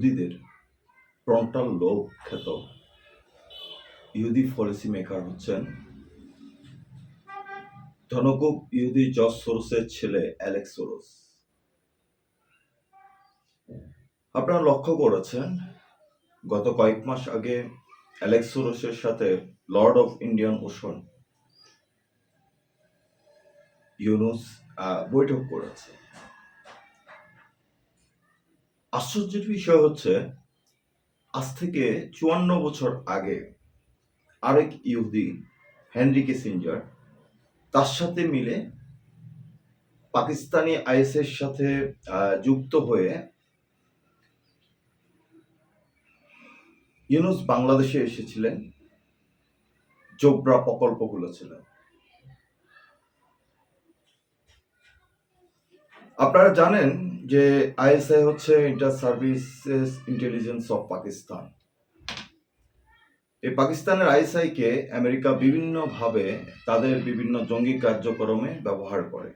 ইহুদিদের ফ্রন্টাল লোভ খ্যাত। ইহুদি পলিসি মেকার হচ্ছেন ধনকুব ইহুদি জর্জ সোরসের ছেলে অ্যালেক্স সোরস। আপনারা লক্ষ্য করেছেন, গত কয়েক মাস আগে অ্যালেক্স সোরসের সাথে lord of Indian ocean Yunus বৈঠক করেছে। আশ্চর্যের বিষয় হচ্ছে, আজ থেকে চুয়ান্ন বছর আগে আরেক ইহুদি, হেনরি কিসিঞ্জার, তার সাথে মিলে পাকিস্তানি আইএসের সাথে যুক্ত হয়ে ইউনুস বাংলাদেশে এসেছিলেন, জোবরা প্রকল্পগুলো ছিলেন আপনারা জানেন যে আইএসআই হচ্ছে inter services intelligence of Pakistan এই পাকিস্তানের আইএসআই কে আমেরিকা বিভিন্নভাবে তাদের বিভিন্ন জঙ্গি কার্যক্রমে ব্যবহার করে।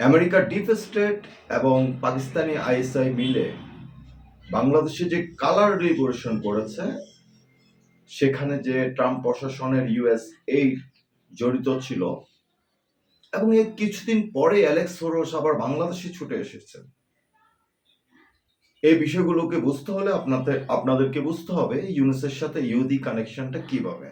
আমেরিকার ডিপ স্টেট এবং পাকিস্তানি আইএসআই মিলে বাংলাদেশে যে কালার রিভলিউশন করেছে, সেখানে যে ট্রাম্প প্রশাসনের ইউএস এইড জড়িত ছিল এবং এর কিছুদিন পরে অ্যালেক্স সোরস আবার বাংলাদেশে ছুটে এসেছেন। এই বিষয়গুলোকে বুঝতে হলে আপনাদের, আপনাদেরকে বুঝতে হবে ইউনুসের সাথে ইহুদি কানেকশনটা কীভাবে।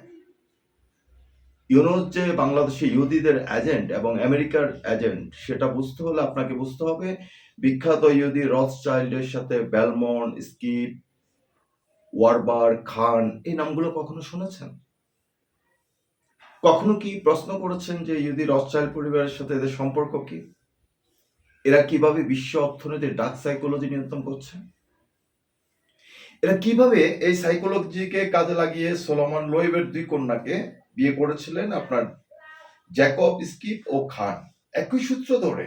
ইউনুস যে বাংলাদেশে ইহুদিদের এজেন্ট এবং আমেরিকার এজেন্ট, সেটা বুঝতে হলে আপনাকে বুঝতে হবে বিখ্যাত ইহুদি রথ চাইল্ডের সাথে বেলমন স্কিপ, ওয়ারবার, খান, এই নামগুলো কখনো শুনেছেন? কখনো কি প্রশ্ন করেছেন যে ইহুদি রসচাইল পরিবারের সাথে এদের সম্পর্ক কি? এরা কীভাবে বিশ্ব অর্থনীতির ডাক সাইকোলজি নিয়ন্ত্রণ করছে? এরা কীভাবে এই সাইকোলজিকে কাজে লাগিয়ে সোলোমন লোয়েবের দুই কন্যাকে বিয়ে করেছিলেন আপনার জ্যাকব স্কিপ ও খান? একই সূত্র ধরে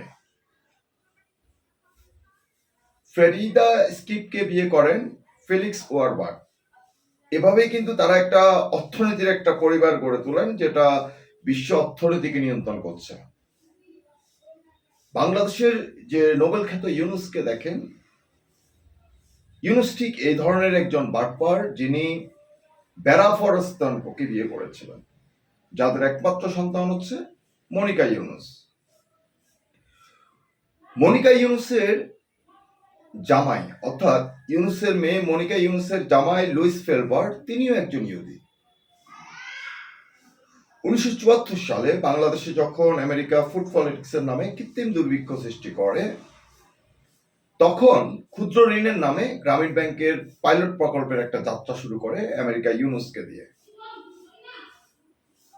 ফেরিদা স্কিপকে বিয়ে করেন ফেলিক্স ওয়ারবার্গ। এভাবেই কিন্তু তারা একটা অর্থনীতির একটা পরিবার গড়ে তোলেন, যেটা বিশ্ব অর্থনীতিকে নিয়ন্ত্রণ করছে। বাংলাদেশের যে নোবেল খ্যাত ইউনুসকে দেখেন, ইউনুস ঠিক এই ধরনের একজন বাটপার যিনি বেড়া ফরস্তানকে বিয়ে করেছিলেন, যাদের একমাত্র সন্তান হচ্ছে মনিকা ইউনুস। মনিকা ইউনুসের জামাই, অর্থাৎ ইউনুসের মেয়ে মনিকা ইউনুসের জামাই লুইস ফেলবার তিনিও একজন ইহুদি। উনিশশো চুয়াত্তর সালে বাংলাদেশে যখন আমেরিকা ফুড পলিটিক্সের নামে কৃত্রিম দুর্ভিক্ষ সৃষ্টি করে, তখন ক্ষুদ্র ঋণের নামে গ্রামীণ ব্যাংকের পাইলট প্রকল্পের একটা যাত্রা শুরু করে আমেরিকা ইউনুসকে দিয়ে।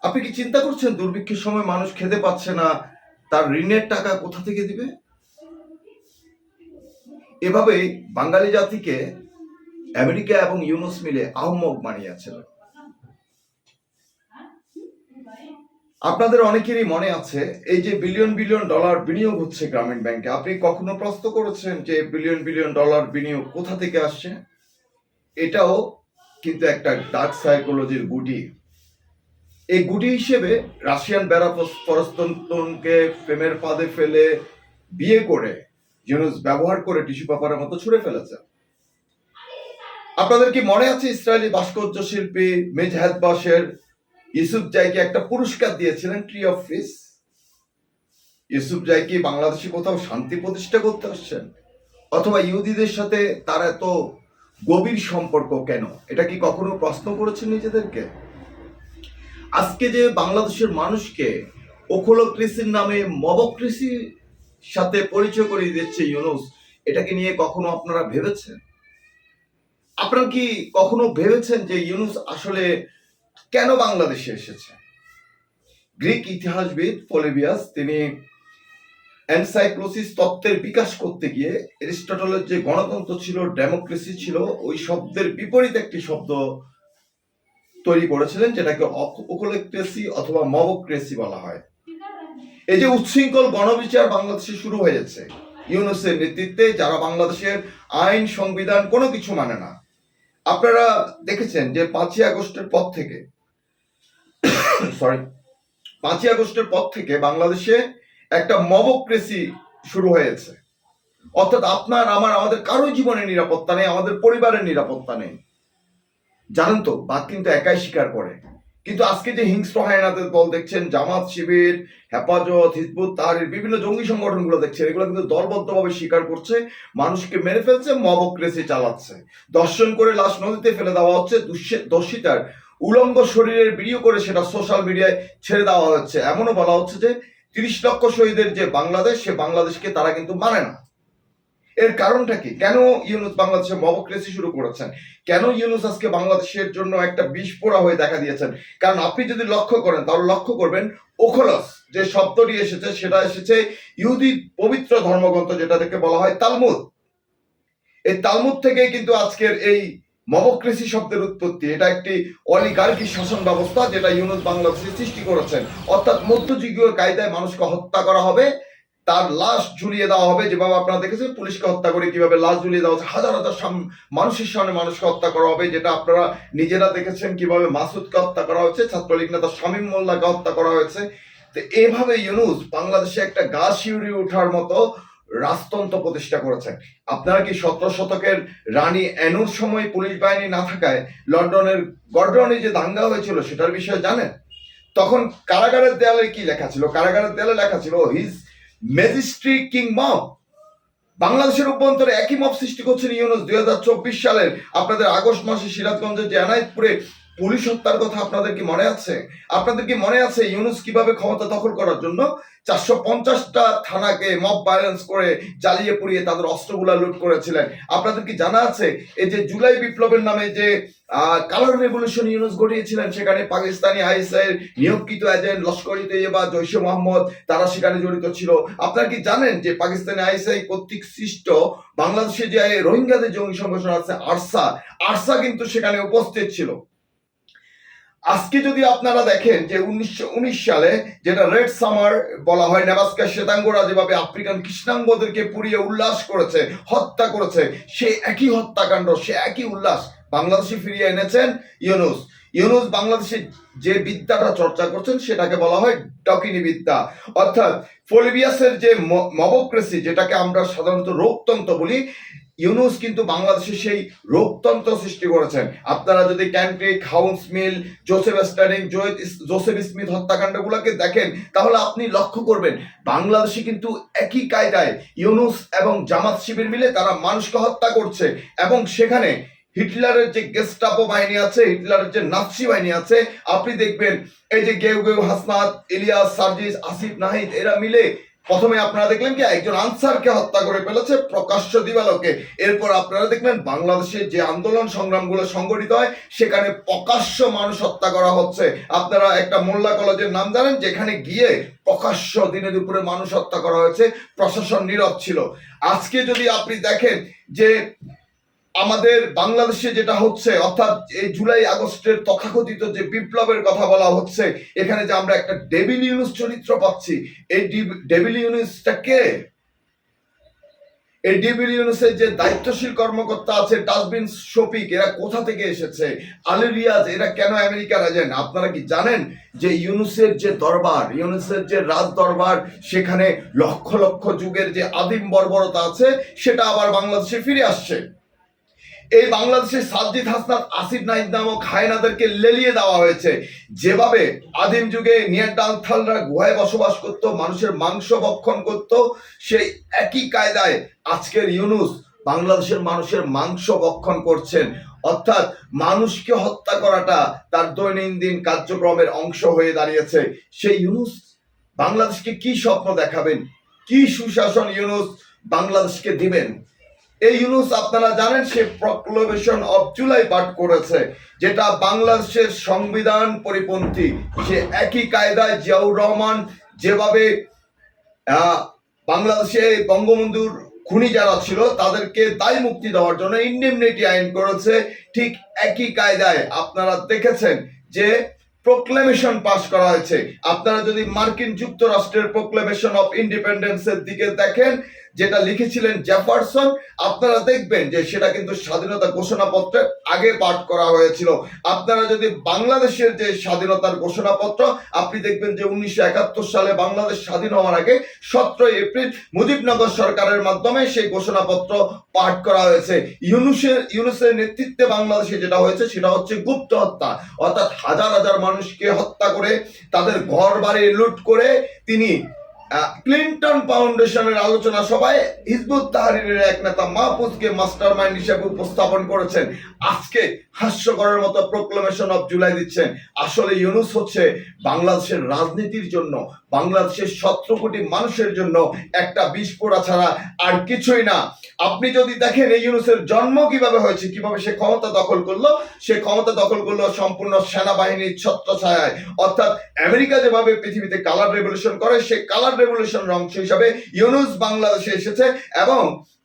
আপনি কি চিন্তা করছেন দুর্ভিক্ষের সময় মানুষ খেতে পাচ্ছে না, তার ঋণের টাকা কোথা থেকে দিবে? এভাবেই বাঙালি জাতিকে আমেরিকা এবং ইউনুস মিলে আহম্মক বানিয়েছিল। আপনাদের অনেকেরই মনে আছে, এই যে বিলিয়ন বিলিয়ন ডলার বিনিয়োগ হচ্ছে গ্রামীণ ব্যাংকে। আপনি কখনো প্রশ্ন করেছেন যে বিলিয়ন বিলিয়ন ডলার বিনিয়োগ কোথা থেকে আসছে? এটাও কিন্তু একটা ডার্ক সাইকোলজির গুটি। এই গুটি হিসেবে রাশিয়ান বেড়া পরস্তনকে প্রেমের ফাঁদে ফেলে বিয়ে করে ইউনুস ব্যবহার করে টিস্যু পেপারের মতো ছুঁড়ে ফেলেছে। আপনাদের কি মনে আছে ইসরায়েলি ভাস্কর্য শিল্পী মেজহাদ বাসের ইউসুফ জাইকে একটা পুরস্কার দিয়েছিলেন ট্রি অফ পিস ইউসুফ জাই কি বাংলাদেশে কোথাও শান্তি প্রতিষ্ঠা করতে আসছেন? অথবা ইহুদিদের সাথে তার এত গভীর সম্পর্ক কেন? এটা কি কখনো প্রশ্ন করেছেন নিজেদেরকে? আজকে যে বাংলাদেশের মানুষকে ওখোলোক্রেসির নামে মবক্রেসির সাথে পরিচয় করিয়ে দিচ্ছে ইউনুস, এটাকে নিয়ে কখনো আপনারা ভেবেছেন? আপনারা কি কখনো ভেবেছেন যে ইউনুস আসলে কেন বাংলাদেশে এসেছে? গ্রিক ইতিহাসবিদ পলিবিয়াস, তিনি এনসাইক্লোসিস তত্ত্বের বিকাশ করতে গিয়ে এরিস্টটলের যে গণতন্ত্র ছিল, ডেমোক্রেসি ছিল, ওই শব্দের বিপরীত একটি শব্দ তৈরি করেছিলেন, যেটাকে ওকোলেক্রেসি অথবা মবক্রেসি বলা হয়। এই যে উচ্ছৃঙ্খল গণবিচার বাংলাদেশে শুরু হয়েছে ইউনুসের নেতৃত্বে যারা বাংলাদেশের আইন, সংবিধান কোনো কিছু মানে না। আপনারা দেখেছেন যে পাঁচই আগস্টের পর থেকে সরি পাঁচই আগস্টের পর থেকে বাংলাদেশে একটা মবক্রেসি শুরু হয়েছে। অর্থাৎ আপনার, আমার, আমাদের কারও জীবনের নিরাপত্তা নেই, আমাদের পরিবারের নিরাপত্তা নেই। জানেন তো বাদ কিন্তু একাই স্বীকার করে। কিন্তু আজকে যে হিংস্র হায়নাদের দল দেখছেন, জামাত শিবির, হেফাজত, হিজবুত, তাহারির, বিভিন্ন জঙ্গি সংগঠনগুলো দেখছেন, এগুলো কিন্তু দলবদ্ধভাবে স্বীকার করছে, মানুষকে মেরে ফেলছে মবক্রেসি চালাচ্ছে। দর্শন করে লাশ নদীতে ফেলে দেওয়া হচ্ছে দোষিতার উলঙ্গ শরীরের ভিডিও করে সেটা সোশ্যাল মিডিয়ায় ছেড়ে দেওয়া হচ্ছে। এমনও বলা হচ্ছে যে তিরিশ লক্ষ শহীদের যে বাংলাদেশ, সে বাংলাদেশকে তারা কিন্তু মানে না। এর কারণটা কি? কেন ইউনুস বাংলাদেশে মবক্রেসি শুরু করেছেন? কেন ইউনুস আজকে বাংলাদেশের জন্য একটা পোড়া হয়ে দেখা দিয়েছেন? কারণ আপনি যদি লক্ষ্য করেন, তাহলে লক্ষ্য করবেন, ওখলস যে শব্দটি এসেছে, সেটা এসেছে ইহুদি পবিত্র ধর্মগ্রন্থ যেটা থেকে বলা হয় তালমুদ। এই তালমুদ থেকে কিন্তু আজকের এই মবক্রেসি শব্দের উৎপত্তি। এটা একটি অলিগার্কি শাসন ব্যবস্থা যেটা ইউনুস বাংলাদেশে সৃষ্টি করেছেন। অর্থাৎ মধ্যযুগীয় কায়দায় মানুষকে হত্যা করা হবে তার লাশ ঝুলিয়ে দেওয়া হবে। যেভাবে আপনারা দেখেছেন, পুলিশকে হত্যা করে কীভাবে লাশ ঝুলিয়ে দেওয়া হচ্ছে, হাজার হাজার মানুষের সামনে মানুষকে হত্যা করা হবে, যেটা আপনারা নিজেরা দেখেছেন কীভাবে মাসুদকে হত্যা করা হচ্ছে, ছাত্রলীগ নেতা শামীম মোল্লাকে হত্যা করা হয়েছে। তো এভাবে ইউনুস বাংলাদেশে একটা গা শিউরি ওঠার মতো রাজতন্ত্র প্রতিষ্ঠা করেছেন। আপনারা কি সতেরো শতকের রানী অ্যানুর সময় পুলিশ বাহিনী না থাকায় লন্ডনের গর্ডনে যে দাঙ্গা হয়েছিল সেটার বিষয়ে জানেন? তখন কারাগারের দেয়ালে কি লেখা ছিল? কারাগারের দেয়ালে লেখা ছিল হিজ ম্যাজিস্ট্রি কিং মব বাংলাদেশের অভ্যন্তরে একই মব সৃষ্টি করছেন ইউনুস দুই হাজার চব্বিশ সালের, আপনাদের আগস্ট মাসে সিরাজগঞ্জের যে পুলিশ হত্যার কথা আপনাদের কি মনে আছে? আপনাদের কি মনে আছে ইউনুস কীভাবে ক্ষমতা দখল করার জন্য চারশো পঞ্চাশটা থানাকে মব ভায়োলেন্স করে জ্বালিয়ে পুড়িয়ে তাদের অস্ত্রগুলা লুট করেছিলেন? আপনাদের কি জানা আছে? এই যে জুলাই বিপ্লবের নামে যে কালার রেভলিউশন ইউনুস ঘটিয়েছিলেন, সেখানে পাকিস্তানি আইএসআই নিয়োগকৃত এজেন্ট লস্করি তৈয়বা, জৈশে মোহাম্মদ, তারা সেখানে জড়িত ছিল। আপনারা কি জানেন যে পাকিস্তানি আইএসআই কর্তৃক সৃষ্ট বাংলাদেশে যে রোহিঙ্গাদের জঙ্গি সংগঠন আছে আরসা আরসা কিন্তু সেখানে উপস্থিত ছিল। আজকে যদি আপনারা দেখেন যে উনিশশো উনিশ সালে যেটা রেড সামার বলা হয়, নেবাস্কা শ্বেতাঙ্গরা যেভাবে আফ্রিকান কৃষ্ণাঙ্গদেরকে পুড়িয়ে উল্লাস করেছে, হত্যা করেছে, সে একই হত্যাকাণ্ড, সে একই উল্লাস বাংলাদেশে ফিরিয়ে এনেছেন ইউনুস। ইউনুস বাংলাদেশে যে বিদ্যাটা চর্চা করছেন সেটাকে বলা হয় ডকিনি বিদ্যা। অর্থাৎ ফোলিবিয়াসের যে মবক্রেসি, যেটাকে আমরা সাধারণত রোগতন্ত্র বলি ইউনুস কিন্তু বাংলাদেশে সেই রোগতন্ত্র সৃষ্টি করেছেন। আপনারা যদি ক্যান্ট্রিক হাউন্স মিল, জোসেফ স্টারিং জোসেফ স্মিথ হত্যাকাণ্ডগুলোকে দেখেন, তাহলে আপনি লক্ষ্য করবেন, বাংলাদেশে কিন্তু একই কায়দায় ইউনুস এবং জামাত শিবির মিলে তারা মানুষকে হত্যা করছে এবং সেখানে হিটলারের যে গেস্টাপো বাহিনী আছে, হিটলারের যে নাৎসি বাহিনী আছে, আপনি দেখবেন, এই যে গেউ গেউ হাসনাত, ইলিয়াস, সার্জিস, আসিফ, নাহিদ, এরা মিলে প্রথমে আপনারা দেখলেন কি, একজন আনসারকে হত্যা করে ফেলেছে প্রকাশ্য দিবালোকে। এরপর আপনারা দেখলেন বাংলাদেশের যে আন্দোলন সংগ্রামগুলো সংগঠিত হয়, সেখানে প্রকাশ্য মানুষ হত্যা করা হচ্ছে। আপনারা একটা মোল্লা কলেজের নাম জানেন, যেখানে গিয়ে প্রকাশ্য দিনে দুপুরে মানুষ হত্যা করা হয়েছে, প্রশাসন নীরব ছিল। আজকে যদি আপনি দেখেন যে আমাদের বাংলাদেশে যেটা হচ্ছে, অর্থাৎ এই জুলাই আগস্টের তথাকথিত যে বিপ্লবের কথা বলা হচ্ছে, এখানে যে আমরা একটা ডেভিল ইউনুস চরিত্র পাচ্ছি, এই ডেভিল ইউনুসটা কে? এই ডেভিল ইউনুসের যে দায়িত্বশীল কর্মকর্তা আছে, ডাস্টবিন শফিক, এরা কোথা থেকে এসেছে? আলী রিয়াজ, এরা কেন আমেরিকার এজেন্ট আপনারা কি জানেন যে ইউনুসের যে দরবার, ইউনুসের যে রাজ দরবার সেখানে লক্ষ লক্ষ যুগের যে আদিম বর্বরতা আছে, সেটা আবার বাংলাদেশে ফিরে আসছে? এই বাংলাদেশের সাজ্জিদ হাসনাত, আসিফ নাইদ নামক হায়নাদেরকে লেলিয়ে দেওয়া হয়েছে। যেভাবে আদিম যুগে নিয়ারডালথালরা গুহায় বসবাস করত, মানুষের মাংস ভক্ষণ করত, সেই একই কায়দায় আজকের ইউনুস বাংলাদেশের মানুষের মাংস ভক্ষণ করছেন। অর্থাৎ মানুষকে হত্যা করাটা তার দৈনন্দিন কার্যক্রমের অংশ হয়ে দাঁড়িয়েছে। সেই ইউনুস বাংলাদেশকে কি স্বপ্ন দেখাবেন? কি সুশাসন ইউনুস বাংলাদেশকে দিবেন? এই ইউনুস, আপনারা জানেন, সে প্রক্লোভেশন অফ জুলাই পাঠ করেছে, যেটা বাংলাদেশের সংবিধান পরিপন্থী। সে একই কায়দায় জিয়াউর রহমান যেভাবে বাংলাদেশে বঙ্গবন্ধুর খুনি যারা ছিল, তাদেরকে দায় মুক্তি দেওয়ার জন্য ইন্ডেমনিটি আইন করেছে, ঠিক একই কায়দায়। আপনারা দেখেছেন যে প্রোক্লেমেশন পাস করা হয়েছে। আপনারা যদি মার্কিন যুক্তরাষ্ট্রের প্রোক্লেমেশন অফ ইন্ডিপেন্ডেন্সের দিকে দেখেন যেটা লিখেছিলেন জেফারসন, আপনারা দেখবেন যে সেটা কিন্তু স্বাধীনতা ঘোষণাপত্রের আগে পাঠ করা হয়েছিল। আপনারা যদি বাংলাদেশের যে স্বাধীনতার ঘোষণাপত্র, আপনি দেখবেন যে উনিশশো একাত্তর সালে বাংলাদেশ স্বাধীন হওয়ার আগে সতেরোই এপ্রিল মুজিবনগর সরকারের মাধ্যমে সেই ঘোষণাপত্র পাঠ করা হয়েছে। ইউনুসের ইউনুসের নেতৃত্বে বাংলাদেশে যেটা হয়েছে, সেটা হচ্ছে গুপ্ত হত্যা। অর্থাৎ হাজার হাজার মানুষকে হত্যা করে, তাদের ঘর বাড়ি লুট করে তিনি ক্লিন্টন ফাউন্ডেশনের আলোচনা সভায় হিজবুত তাহারিরের এক নেতা মাহফুজকে মাস্টার মাইন্ড হিসেবে উপস্থাপন করেছেন। আজকে হাস্যকরের মতো প্রোক্লামেশন অফ জুলাই দিচ্ছেন। আসলে ইউনুস হচ্ছে বাংলাদেশের রাজনীতির জন্য বাংলাদেশের সতেরো কোটি মানুষের জন্য একটা বিস্ফোরা ছাড়া আর কিছুই না। আপনি যদি দেখেন এই ইউনুসের জন্ম কীভাবে হয়েছে, কীভাবে সে ক্ষমতা দখল করল, সে ক্ষমতা দখল করল সম্পূর্ণ সেনাবাহিনীর ছত্র ছত্রছায়ায়। অর্থাৎ আমেরিকা যেভাবে পৃথিবীতে কালার রেভলিউশন করে, সে কালার রেভলিউশনের অংশ হিসাবে ইউনুস বাংলাদেশে এসেছে এবং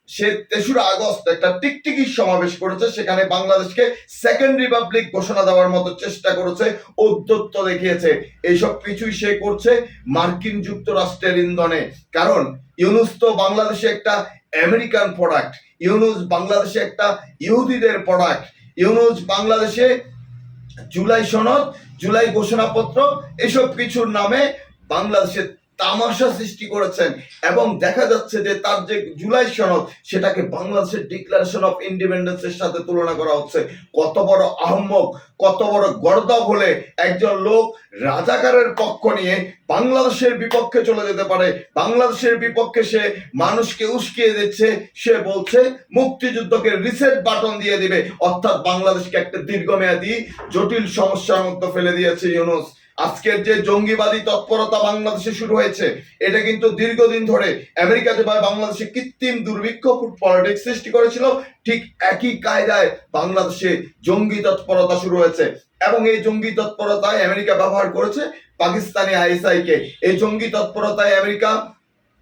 সে তেসরা আগস্ট একটা টিকটিকি সমাবেশ করেছে, সেখানে বাংলাদেশকে সেকেন্ড রিপাবলিক ঘোষণা দেওয়ার মতো চেষ্টা করেছে ঔদ্ধত্য দেখিয়েছে। এইসব কিছুই সে করছে মার্কিন যুক্তরাষ্ট্রের ইন্ধনে। কারণ ইউনুস তো বাংলাদেশে একটা আমেরিকান প্রোডাক্ট ইউনুস বাংলাদেশে একটা ইহুদিদের প্রোডাক্ট ইউনুস বাংলাদেশে জুলাই সনদ, জুলাই ঘোষণাপত্র, এসব কিছুর নামে বাংলাদেশে তামাশা সৃষ্টি করেছেন এবং দেখা যাচ্ছে যে তার যে জুলাই সনদ, সেটাকে বাংলাদেশের ডিক্লারেশন অফ ইন্ডিপেন্ডেন্সের সাথে তুলনা করা হচ্ছে। কত বড় আহম্মক, কত বড় গর্দা বলে একজন লোক রাজাকারের পক্ষ নিয়ে বাংলাদেশের বিপক্ষে চলে যেতে পারে। বাংলাদেশের বিপক্ষে সে মানুষকে উস্কিয়ে দিচ্ছে, সে বলছে, মুক্তিযুদ্ধকে রিসেট বাটন দিয়ে দিবে। অর্থাৎ বাংলাদেশকে একটা দীর্ঘমেয়াদী জটিল সমস্যার মধ্যে ফেলে দিয়েছে ইউনুস। আজকের যে জঙ্গিবাদী তৎপরতা বাংলাদেশে শুরু হয়েছে, এটা কিন্তু দীর্ঘদিন ধরে আমেরিকাতে যেভাবে বাংলাদেশে কৃত্রিম দুর্ভিক্ষ ফুড পলিটিক্স সৃষ্টি করেছিল। ঠিক একই কায়দায় বাংলাদেশে জঙ্গি তৎপরতা শুরু হয়েছে এবং এই জঙ্গি তৎপরতায় আমেরিকা ব্যবহার করেছে পাকিস্তানি আইএসআই কে। এই জঙ্গি তৎপরতায় America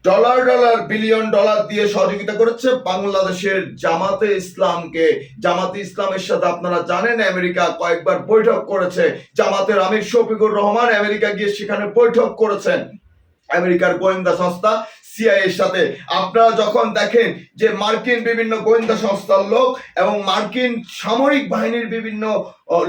dollar dollar, billion dollar দিয়ে সহযোগিতা করেছে বাংলাদেশের জামাতে ইসলামকে। জামাতে ইসলামের সাথে আপনারা জানেন, আমেরিকা কয়েকবার বৈঠক করেছে। জামাতের আমির শফিকুর রহমান আমেরিকা গিয়ে সেখানে বৈঠক করেছেন। আমেরিকার গোয়েন্দা সংস্থা সিআইএর সাথে। আপনারা যখন দেখেন যে মার্কিন বিভিন্ন গোয়েন্দা সংস্থার লোক এবং মার্কিন সামরিক বাহিনীর বিভিন্ন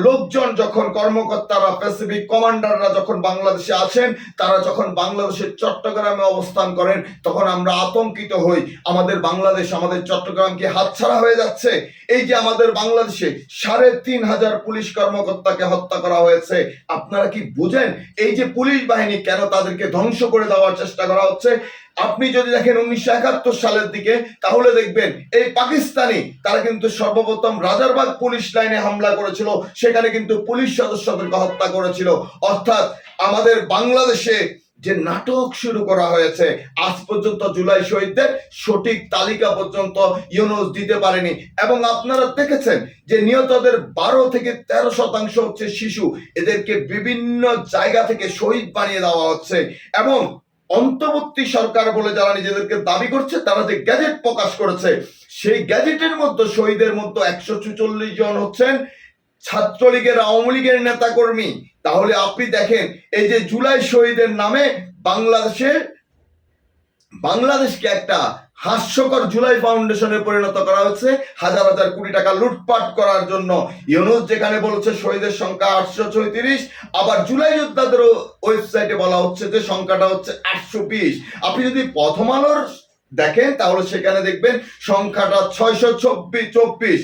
লোকজন যখন কর্মকর্তারা প্যাসিফিক কমান্ডাররা যখন বাংলাদেশে আছেন, তারা যখন বাংলাদেশের চট্টগ্রামে অবস্থান করেন, তখন আমরা আতঙ্কিত হই। আমাদের বাংলাদেশ, আমাদের চট্টগ্রাম কি হাতছাড়া হয়ে যাচ্ছে? এই যে আমাদের বাংলাদেশে সাড়ে তিন হাজার পুলিশ কর্মকর্তাকে হত্যা করা হয়েছে, আপনারা কি বুঝেন? এই যে পুলিশ বাহিনী কেন তাদেরকে ধ্বংস করে দেওয়ার চেষ্টা করা হচ্ছে? আপনি যদি দেখেন উনিশশো একাত্তর সালের দিকে, তাহলে দেখবেন এই পাকিস্তানি, তারা কিন্তু সর্বপ্রথম রাজারবাগ পুলিশ লাইনে হামলা করেছিল। সেখানে কিন্তু পুলিশ সদস্যদেরকে হত্যা করেছিল। অর্থাৎ আমাদের বাংলাদেশে যে নাটক শুরু করা হয়েছে, আজ পর্যন্ত জুলাই শহীদদের সঠিক তালিকা পর্যন্ত ইউনুস দিতে পারেনি। এবং আপনারা দেখেছেন যে নিহতদের বারো থেকে তেরো শতাংশ হচ্ছে শিশু। এদেরকে বিভিন্ন জায়গা থেকে শহীদ বানিয়ে দেওয়া হচ্ছে। এবং অন্তর্বর্তী সরকার বলে যারা নিজেদেরকে দাবি করছে, তারা যে গ্যাজেট প্রকাশ করেছে, সেই গ্যাজেটের মধ্যে শহীদের মধ্যে একশো জন হচ্ছেন। ছাত্রলীগের আওয়ামী লীগের নেতা কর্মী তাহলে আপনি দেখেন, এই যে জুলাই শহীদের নামে বাংলাদেশে বাংলাদেশকে একটা হাস্যকর জুলাই ফাউন্ডেশনে পরিণত করা হচ্ছে। হাজার হাজার কোটি টাকা লুটপাট করার জন্য। ইউনুস যেখানে বলছে শহীদের সংখ্যা আটশো ছয়ত্রিশ, আবার জুলাই যোদ্ধাদের ওয়েবসাইটে বলা হচ্ছে যে সংখ্যাটা হচ্ছে আটশো বিশ। আপনি যদি প্রথম আলোর দেখেন, তাহলে সেখানে দেখবেন সংখ্যাটা ছয়শো চব্বিশ চব্বিশ।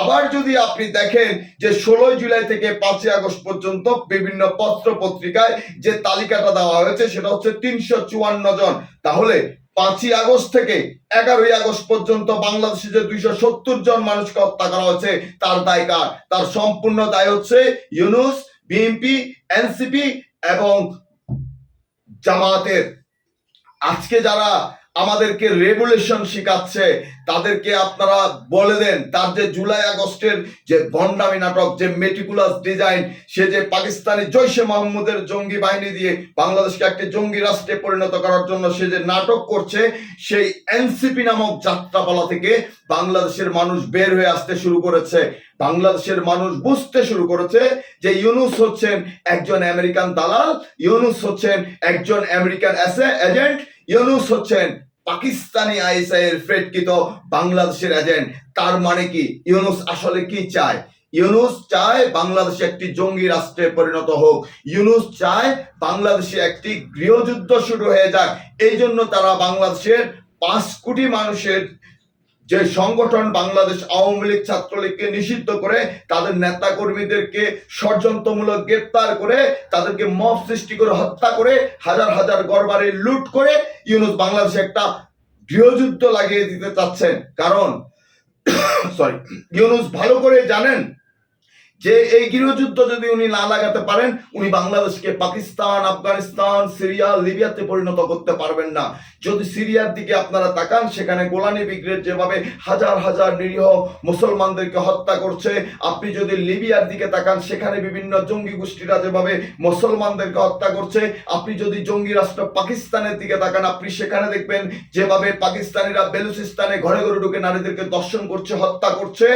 আবার যদি আপনি দেখেন যে ষোলোই জুলাই থেকে পাঁচই আগস্ট পর্যন্ত বিভিন্ন পত্র পত্রিকায় যে তালিকাটা দেওয়া হয়েছে, সেটা হচ্ছে তিনশো চুয়ান্ন জন। তাহলে পাঁচই আগস্ট থেকে এগারোই আগস্ট পর্যন্ত বাংলাদেশে যে দুইশো সত্তর জন মানুষকে হত্যা করা হয়েছে, তার দায় কার? তার সম্পূর্ণ দায় হচ্ছে ইউনুস, বিএনপি, এনসিপি এবং জামাতের আজকে যারা আমাদেরকে রেগুলেশন শিখাচ্ছে। তাদেরকে আপনারা বলে দেন, তার যে জুলাই আগস্টের যে ভণ্ডামি নাটক, যে মেটিকুলাস ডিজাইন সে যে পাকিস্তানি জৈশে মোহাম্মদের জঙ্গি বাহিনী দিয়ে বাংলাদেশকে একটি জঙ্গি রাষ্ট্রে পরিণত করার জন্য সে যে নাটক করছে, সেই এনসিপি নামক যাত্রাপালা থেকে বাংলাদেশের মানুষ বের হয়ে আসতে শুরু করেছে। বাংলাদেশের মানুষ বুঝতে শুরু করেছে যে ইউনুস হচ্ছেন একজন আমেরিকান দালাল, ইউনুস হচ্ছেন একজন আমেরিকান এজেন্ট, ইউনুস হচ্ছেন পাকিস্তানি আইএসআই এর বাংলাদেশের এজেন্ট, তার মানে কি? ইউনুস আসলে কি চায়? ইউনুস চায় বাংলাদেশ একটি জঙ্গি রাষ্ট্রে পরিণত হোক। ইউনুস চায় বাংলাদেশে একটি গৃহযুদ্ধ শুরু হয়ে যাক। এই জন্য তারা বাংলাদেশের পাঁচ কোটি মানুষের যে সংগঠন বাংলাদেশ আওয়ামী লীগ ছাত্রলীগকে নিষিদ্ধ করে, তাদের নেতা কর্মীদেরকে ষড়যন্ত্রমূলক গ্রেপ্তার করে, তাদেরকে মব সৃষ্টি করে, হত্যা করে, হাজার হাজার গরবারে লুট করে ইউনুস বাংলাদেশে একটা গৃহযুদ্ধ লাগিয়ে দিতে চাচ্ছেন। কারণ সরি ইউনুস ভালো করে জানেন যে এই গৃহযুদ্ধ যদি উনি না লাগাতে পারেন, উনি বাংলাদেশকে পাকিস্তান, আফগানিস্তান, সিরিয়া, লিবিয়াতে পরিণত করতে পারবেন না। যদি সিরিয়ার দিকে আপনারা তাকান, সেখানে গোলানি ব্রিগেড যেভাবে হাজার হাজার নিরীহ মুসলমানদেরকে হত্যা করছে, আপনি যদি লিবিয়ার দিকে তাকান, সেখানে বিভিন্ন জঙ্গি গোষ্ঠীরা যেভাবে মুসলমানদেরকে হত্যা করছে, আপনি যদি জঙ্গি রাষ্ট্র পাকিস্তানের দিকে তাকান, আপনি সেখানে দেখবেন যেভাবে পাকিস্তানিরা বেলুচিস্তানে ঘরে ঘরে ঢুকে নারীদেরকে দর্শন করছে, হত্যা করছে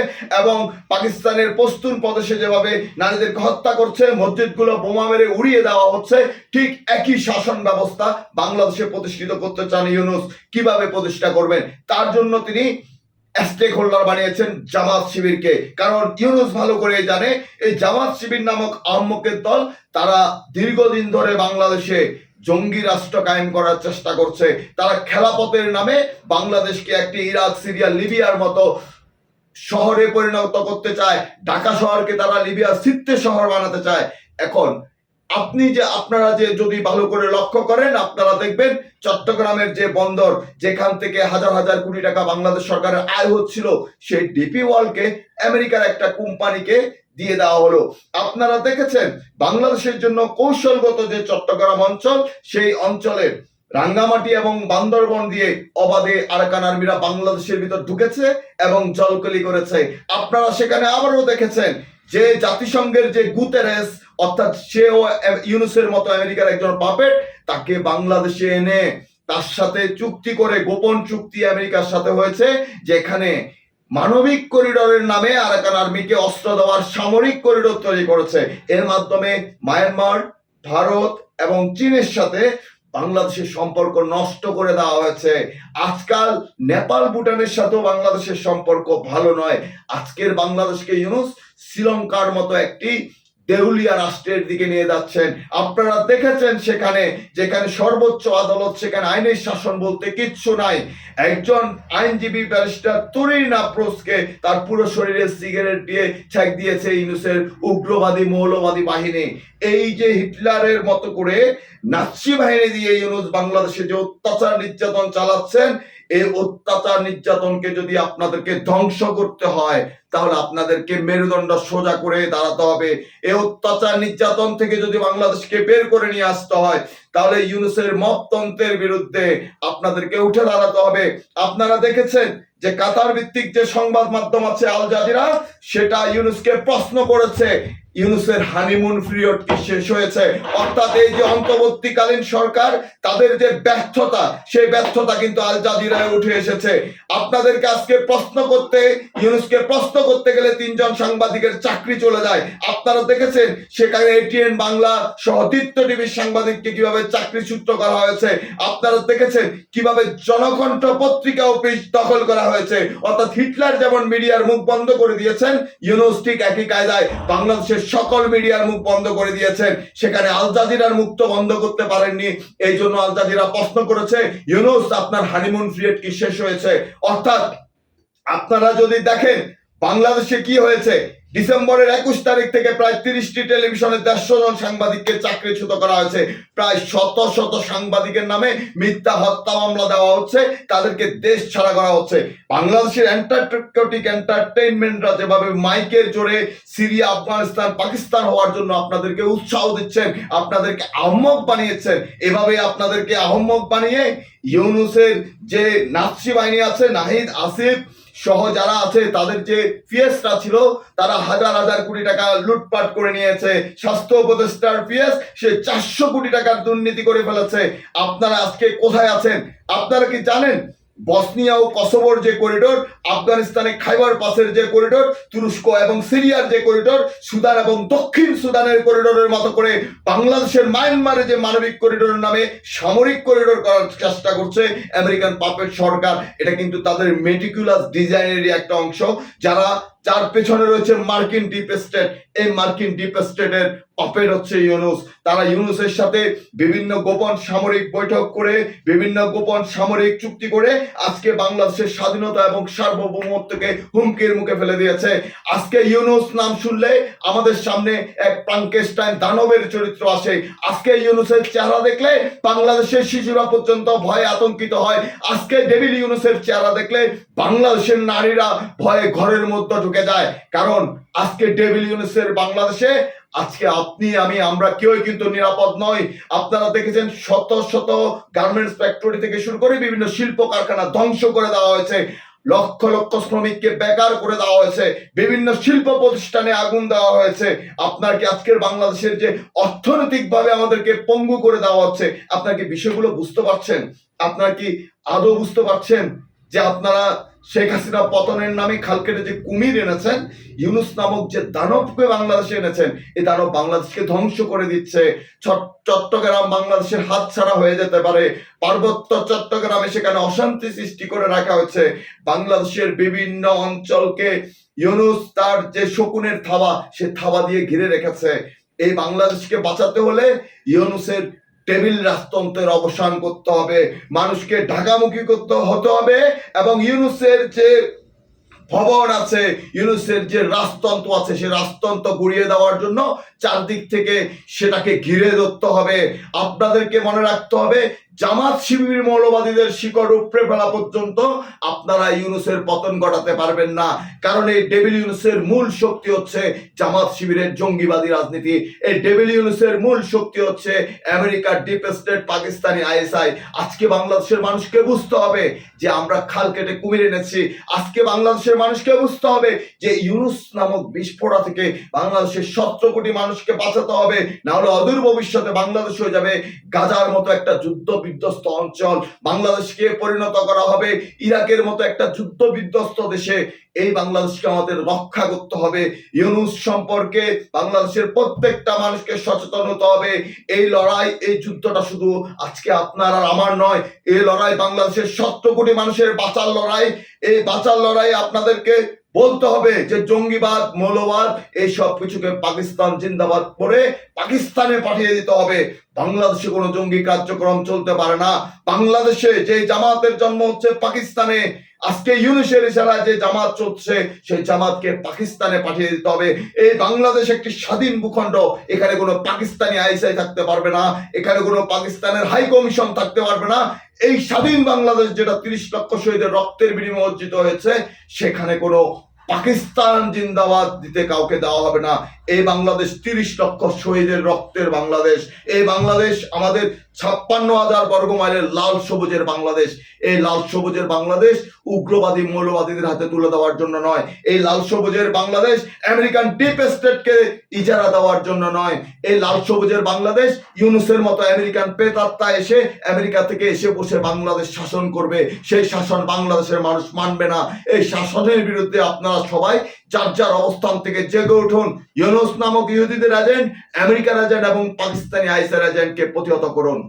এবং পাকিস্তানের পস্তুন প্রদেশে যেভাবে নারীদেরকে হত্যা করছে, মসজিদগুলো বোমা মেরে উড়িয়ে দেওয়া হচ্ছে, ঠিক একই শাসন ব্যবস্থা বাংলাদেশে প্রতিষ্ঠিত করতে চান ইউনুস। কীভাবে প্রতিষ্ঠা করবেন? তার জন্য তিনি স্টেক হোল্ডার বানিয়েছেন জামাত শিবিরকে। কারণ ইউনুস ভালো করে জানে, এই জামাত শিবির নামক আহম্মকের দল, তারা দীর্ঘদিন ধরে বাংলাদেশে জঙ্গি রাষ্ট্র কায়েম করার চেষ্টা করছে। তারা খেলাপথের নামে বাংলাদেশকে একটি ইরাক, সিরিয়া, লিবিয়ার মতো শহরে পরিণত করতে চায়, ঢাকা শহরকে তারা লিবিয়ার সিত্তে শহর বানাতে চায়। এখন আপনি যে, আপনারা যে যদি ভালো করে লক্ষ্য করেন, আপনারা দেখবেন চট্টগ্রামের যে বন্দর, যেখান থেকে হাজার হাজার কোটি টাকা বাংলাদেশ সরকারের আয় হচ্ছিল, সেই ডিপি ওয়ার্ল্ডকে, আমেরিকার একটা কোম্পানিকে দিয়ে দেওয়া হলো। আপনারা দেখেছেন, বাংলাদেশের জন্য কৌশলগত যে চট্টগ্রাম অঞ্চল, সেই অঞ্চলের রাঙ্গামাটি এবং বান্দরবন দিয়ে অবাধে আরাকান আর্মিরা বাংলাদেশের ভিতর ঢুকেছে এবং জলকলি করেছে। আপনারা সেখানে আবারও দেখেছেন যে জাতিসংঘের যে গুতেরেস, অর্থাৎ সেও ইউনুসের মতো আমেরিকার একজন পাপেট, তাকে বাংলাদেশে এনে তার সাথে চুক্তি করে, গোপন চুক্তি আমেরিকার সাথে হয়েছে, যেখানে মানবিক করিডোরের নামে আরাকান আর্মিকে অস্ত্র দেওয়ার সামরিক করিডোর তৈরি করেছে। এর মাধ্যমে মায়ানমার, ভারত এবং চীনের সাথে বাংলাদেশের সম্পর্ক নষ্ট করে দেওয়া হয়েছে। আজকাল নেপাল, ভুটানের সাথেও বাংলাদেশের সম্পর্ক ভালো নয়। আজকের বাংলাদেশকে ইউনুস শ্রীলঙ্কার মতো একটি দেউলিয়া রাষ্ট্রের দিকে নিয়ে যাচ্ছেন। আপনারা দেখেছেন সেখানে, যেখানে সর্বোচ্চ আদালত, সেখানে আইনের শাসন বলতে কিচ্ছু নাই। একজন আইনজীবী ব্যারিস্টার তুরিন আপ্রোসকে তার পুরো শরীরে সিগারেট দিয়ে ছেক দিয়েছে ইউনুসের উগ্রবাদী, মৌলবাদী বাহিনী। এই যে হিটলারের মতো করে নাৎসি বাহিনী দিয়ে ইউনুস বাংলাদেশে যে অত্যাচার নির্যাতন চালাচ্ছেন, এই অত্যাচার নির্যাতনকে যদি আপনাদেরকে ধ্বংস করতে হয়, তাহলে আপনাদেরকে মেরুদণ্ড সোজা করে দাঁড়াতে হবে। এই অত্যাচার নির্যাতন থেকে যদি বাংলাদেশকে বের করে নিয়ে আসতে হয় তাহলে ইউনুসের মততন্ত্রের বিরুদ্ধে আপনাদেরকে উঠে দাঁড়াতে হবে। আপনারা দেখেছেন যে কাতার ভিত্তিক যে সংবাদ মাধ্যম আছে আল জাজিরা, সেটা ইউনুসকে প্রশ্ন করেছে, ইউনুসের হানিমুন পিরিয়ড কি শেষ হয়েছে? অর্থাৎ এই যে অন্তর্বর্তীকালীন সরকার, তাদের যে ব্যর্থতা, সেই ব্যর্থতা কিন্তু আল জাজিরায় উঠে এসেছে। আপনাদেরকে আজকে প্রশ্ন করতে, ইউনুসকে প্রশ্ন করতে গেলে তিনজন সাংবাদিকের চাকরি চলে যায়। আপনারা দেখেছেন সেখানে এটিএন বাংলা সহ টিভির সাংবাদিককে কীভাবে চাকরিচ্যুত করা হয়েছে? আপনারা দেখেছেন কীভাবে জনকণ্ঠ পত্রিকা অফিস দখল করা হয়েছে। অর্থাৎ হিটলার যেমন মিডিয়ার মুখ বন্ধ করে দিয়েছেন, ইউনুস একই কায়দায় বাংলাদেশের সকল মিডিয়ার মুখ বন্ধ করে দিয়েছেন। সেখানে আল জাজিরার মুখ তো বন্ধ করতে পারেননি। এই জন্য আল জাজিরা প্রশ্ন করেছে, ইউনুস, আপনার হানিমুন পিরিয়ড কি শেষ হয়েছে? অর্থাৎ আপনারা যদি দেখেন, বাংলাদেশে কি হয়েছে? ডিসেম্বরের একুশ তারিখ থেকে প্রায় তিরিশটি টেলিভিশনে দেড়শো জন সাংবাদিককে চাকরিচ্যুত করা হয়েছে। প্রায় শত শত সাংবাদিকের নামে মিথ্যা হত্যা মামলা দেওয়া হচ্ছে, তাদেরকে দেশ ছাড়া করা হচ্ছে। বাংলাদেশের এন্টারটেটিক এন্টারটেইনমেন্টরা যেভাবে মাইকের জোরে সিরিয়া, আফগানিস্তান, পাকিস্তান হওয়ার জন্য আপনাদেরকে উৎসাহ দিচ্ছেন, আপনাদেরকে আহম্মক বানিয়েছেন এভাবে আপনাদেরকে আহম্মক বানিয়ে ইউনুসের যে নাৎসি বাহিনী আছে, নাহিদ আসিফ সহ যারা আছে, তাদের যে পিএসরা ছিল, তারা হাজার হাজার কোটি টাকা লুটপাট করে নিয়েছে। স্বাস্থ্য উপদেষ্টার পিএস সে চারশো কোটি টাকার দুর্নীতি করে ফেলেছে। আপনারা আজকে কোথায় আছেন? আপনারা কি জানেন? বসনিয়া ও কসোভোর যে করিডোর, আফগানিস্তানে খাইবার পাসের যে করিডোর, তুরস্ক এবং সিরিয়ার যে করিডোর, সুদান এবং দক্ষিণ সুদানের করিডোরের মতো করে বাংলাদেশের মায়ানমারে যে মানবিক করিডোরের নামে সামরিক করিডোর করার চেষ্টা করছে আমেরিকান পাপেট সরকার। এটা কিন্তু তাদের মেটিকুলাস ডিজাইনেরই একটা অংশ। যারা, যার পেছনে রয়েছে মার্কিন ডিপ স্টেট এই মার্কিন ডিপ স্টেটের পাপেট হচ্ছে ইউনুস। তারা ইউনুসের সাথে বিভিন্ন গোপন সামরিক বৈঠক করে, বিভিন্ন গোপন সামরিক চুক্তি করে আজকে বাংলাদেশের স্বাধীনতা এবং সার্বভৌমত্বকে হুমকির মুখে ফেলে দিয়েছে। আজকে ইউনুস নাম শুনলে আমাদের সামনে এক প্রাঙ্কেস্টাইন দানবের চরিত্র আসে। আজকে ইউনুসের চেহারা দেখলে বাংলাদেশের শিশুরা পর্যন্ত ভয়ে আতঙ্কিত হয়। আজকে ডেভিল ইউনুসের চেহারা দেখলে বাংলাদেশের নারীরা ভয়ে ঘরের মধ্যে ঢুকে যায়। কারণ আজকে ডেভিল ইউনুসের বাংলাদেশে আজকে আপনি, আমি, আমরা কেউই কিন্তু নিরাপদ নই। আপনারা দেখেছেন শত শত গার্মেন্টস ফ্যাক্টরি থেকে শুরু করে বিভিন্ন শিল্প কারখানা ধ্বংস করে দেওয়া হয়েছে। লক্ষ লক্ষ শ্রমিককে বেকার করে দেওয়া হয়েছে। বিভিন্ন শিল্প প্রতিষ্ঠানে আগুন দেওয়া হয়েছে। আপনার কি আজকের বাংলাদেশের যে অর্থনৈতিকভাবে আমাদেরকে পঙ্গু করে দেওয়া হচ্ছে, আপনার কি বিষয়গুলো বুঝতে পারছেন? আপনার কি আদৌ বুঝতে পারছেন? যে আপনারা শেখ হাসিনা পতনের নামে খাল কেটে যে কুমির এনেছেন, ইউনুস নামক যে দানবকে বাংলাদেশে এনেছেন এই দানব বাংলাদেশকে ধ্বংস করে দিচ্ছে। চট- চট্টগ্রাম বাংলাদেশের হাত ছাড়া হয়ে যেতে পারে। পার্বত্য চট্টগ্রামে সেখানে অশান্তি সৃষ্টি করে রাখা হয়েছে বাংলাদেশের বিভিন্ন অঞ্চলকে ইউনুস তার যে শকুনের থাবা, সে থাবা দিয়ে ঘিরে রেখেছে। এই বাংলাদেশকে বাঁচাতে হলে ইউনুসের টেবিল রাজতন্ত্রের অবসান করতে হবে, মানুষকে ঢাকামুখী করতে হতে হবে এবং ইউনুসের যে ভবন আছে, ইউনুসের যে রাজতন্ত্র আছে, সে রাজতন্ত্র গুড়িয়ে দেওয়ার জন্য চারদিক থেকে সেটাকে ঘিরে ধরতে হবে। আপনাদেরকে মনে রাখতে হবে জামাত শিবির মৌলবাদীদের শিকড় উপড়ে ফেলা পর্যন্ত আপনারা ইউনুসের পতন ঘটাতে পারবেন না। কারণ এই ডেভিল ইউনুসের মূল শক্তি হচ্ছে জামাত শিবিরের জঙ্গিবাদী রাজনীতি। এই ডেভিল ইউনুসের মূল শক্তি হচ্ছে আমেরিকার ডিপ স্টেট পাকিস্তানি আইএসআই। আজকে বাংলাদেশের মানুষকে বুঝতে হবে যে আমরা খাল কেটে কুমির এনেছি। আজকে বাংলাদেশের মানুষকে বুঝতে হবে যে ইউনুস নামক বিস্ফোরা থেকে বাংলাদেশের সতেরো কোটি মানুষকে বাঁচাতে হবে না হলে অদূর ভবিষ্যতে বাংলাদেশ হয়ে যাবে। গাজার মতো একটা যুদ্ধ বিধ্বস্ত অঞ্চল। বাংলাদেশকে পরিণত করা হবে ইরাকের মতো একটা যুদ্ধ বিধ্বস্ত দেশে। এই বাংলাদেশকে আমাদের রক্ষা করতে হবে। ইউনুস সম্পর্কে বাংলাদেশের প্রত্যেকটা মানুষকে সচেতন হতে হবে। এই লড়াই, এই যুদ্ধটা শুধু আজকে আপনার আর আমার নয়। এই লড়াই বাংলাদেশের সতেরো কোটি মানুষের বাঁচার লড়াই। এই বাঁচার লড়াই আপনাদেরকে বলতে হবে যে জঙ্গিবাদ, মৌলবাদ, এই সব কিছুকে পাকিস্তান জিন্দাবাদ করে পাকিস্তানে পাঠিয়ে দিতে হবে। বাংলাদেশে কোনো জঙ্গি কার্যক্রম চলতে পারে না। বাংলাদেশে যে জামাতের জন্ম হচ্ছে পাকিস্তানে। আজকে ইউনিসের ইশারা যে জামাত চলছে, সেই জামাতকে পাকিস্তানে পাঠিয়ে দিতে হবে। এই বাংলাদেশ একটি স্বাধীন ভূখণ্ড। এখানে কোনো পাকিস্তানি আইসাই থাকতে পারবে না। এখানে কোনো পাকিস্তানের হাই কমিশন থাকতে পারবে না। এই স্বাধীন বাংলাদেশ যেটা তিরিশ লক্ষ শহীদের রক্তের বিনিময়ে অর্জিত হয়েছে, সেখানে কোনো পাকিস্তান জিন্দাবাদ দিতে কাউকে দেওয়া হবে না। এই বাংলাদেশ তিরিশ লক্ষ শহীদের রক্তের বাংলাদেশ। এই বাংলাদেশ আমাদের ছাপ্পান্ন হাজার বর্গ মাইলের লাল সবুজের বাংলাদেশ। এই লাল সবুজের বাংলাদেশ উগ্রবাদী মৌলবাদীদের হাতে তুলে দেওয়ার জন্য নয়। এই লাল সবুজের বাংলাদেশ আমেরিকান ডিপ স্টেটকে ইজারা দেওয়ার জন্য নয়। এই লাল সবুজের বাংলাদেশ ইউনুসের মতো আমেরিকান পেতাত্তা এসে আমেরিকা থেকে এসে বসে বাংলাদেশ শাসন করবে। সেই শাসন বাংলাদেশের মানুষ মানবে না। এই শাসনের বিরুদ্ধে আপনারা সবাই যার যার অবস্থান থেকে জেগে উঠুন, ইউনুস নামক ইহুদিদের এজেন্ট আমেরিকান এজেন্ট এবং পাকিস্তানি আইসের এজেন্টকে প্রতিহত করুন।